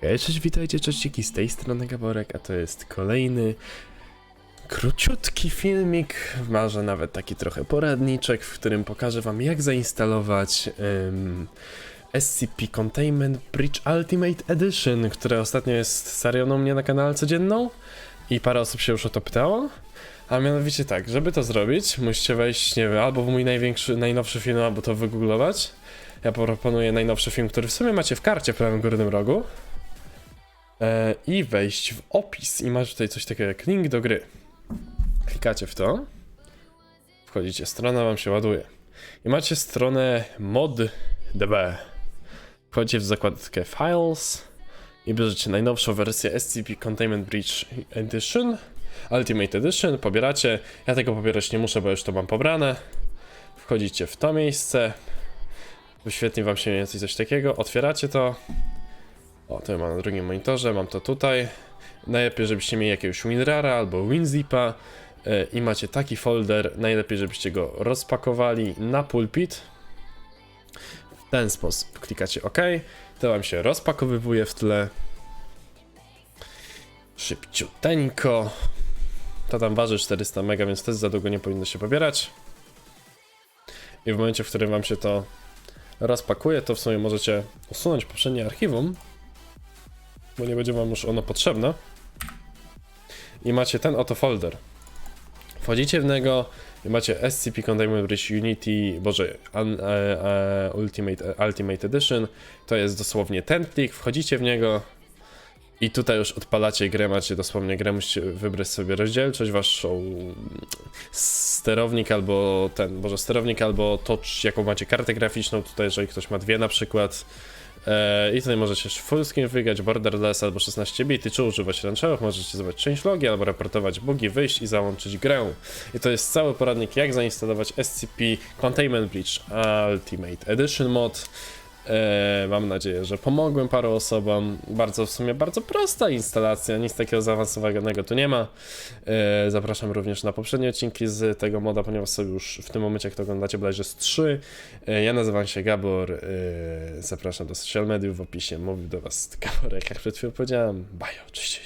Hej, cześć, witajcie, cześciki, z tej strony Gaborek, a to jest kolejny króciutki filmik, może nawet taki trochę poradniczek, w którym pokażę wam jak zainstalować em, SCP Containment Bridge Ultimate Edition, które ostatnio jest serią mnie na kanale codzienną i parę osób się już o to pytało. A mianowicie tak, żeby to zrobić, musicie wejść, nie wiem, albo w mój największy, najnowszy film, albo to wygooglować. Ja proponuję najnowszy film, który w sumie macie w karcie w prawym górnym rogu i wejść w opis. I masz tutaj coś takiego jak link do gry. Klikacie w to, wchodzicie, strona wam się ładuje. I macie stronę moddb. Wchodzicie w zakładkę Files i bierzecie najnowszą wersję SCP Containment Breach Edition, Ultimate Edition, pobieracie, ja tego pobierać nie muszę, bo już to mam pobrane. Wchodzicie w to miejsce, wyświetli wam się mniej więcej coś takiego, otwieracie to, o, to ja mam na drugim monitorze, mam to tutaj. Najlepiej, żebyście mieli jakiegoś WinRara albo WinZipa e, i macie taki folder. Najlepiej, żebyście go rozpakowali na pulpit. W ten sposób klikacie OK. To wam się rozpakowywuje w tle. Szybciuteńko. To tam waży 400 MB, więc też za długo nie powinno się pobierać. I w momencie, w którym wam się to rozpakuje, to w sumie możecie usunąć poprzednie archiwum bo nie będzie wam już ono potrzebne. I macie ten oto folder. Wchodzicie w niego i macie SCP Containment Bridge Unity, boże, un, e, e, Ultimate, e, Ultimate Edition. To jest dosłownie ten plik, wchodzicie w niego i tutaj już odpalacie grę, macie dosłownie grę, musicie wybrać sobie rozdzielczość, waszą sterownik albo ten, boże, sterownik albo to, jaką macie kartę graficzną, tutaj jeżeli ktoś ma dwie na przykład, I tutaj możecie full screen wygrać, borderless albo 16 bity, czy używać ręczowych, możecie zobaczyć changelogi albo raportować bugi, wyjść i załączyć grę. I to jest cały poradnik, jak zainstalować SCP Containment Breach Ultimate Edition mod. E, mam nadzieję, że pomogłem paru osobom. Bardzo w sumie bardzo prosta instalacja, nic takiego zaawansowanego tu nie ma. E, zapraszam również na poprzednie odcinki z tego moda, ponieważ są już w tym momencie, jak to oglądacie, bodajże z 3. E, ja nazywam się Gabor, zapraszam do social mediów w opisie, mówił do was Gaborek, jak przed chwilą powiedziałem. Cześć, cześć.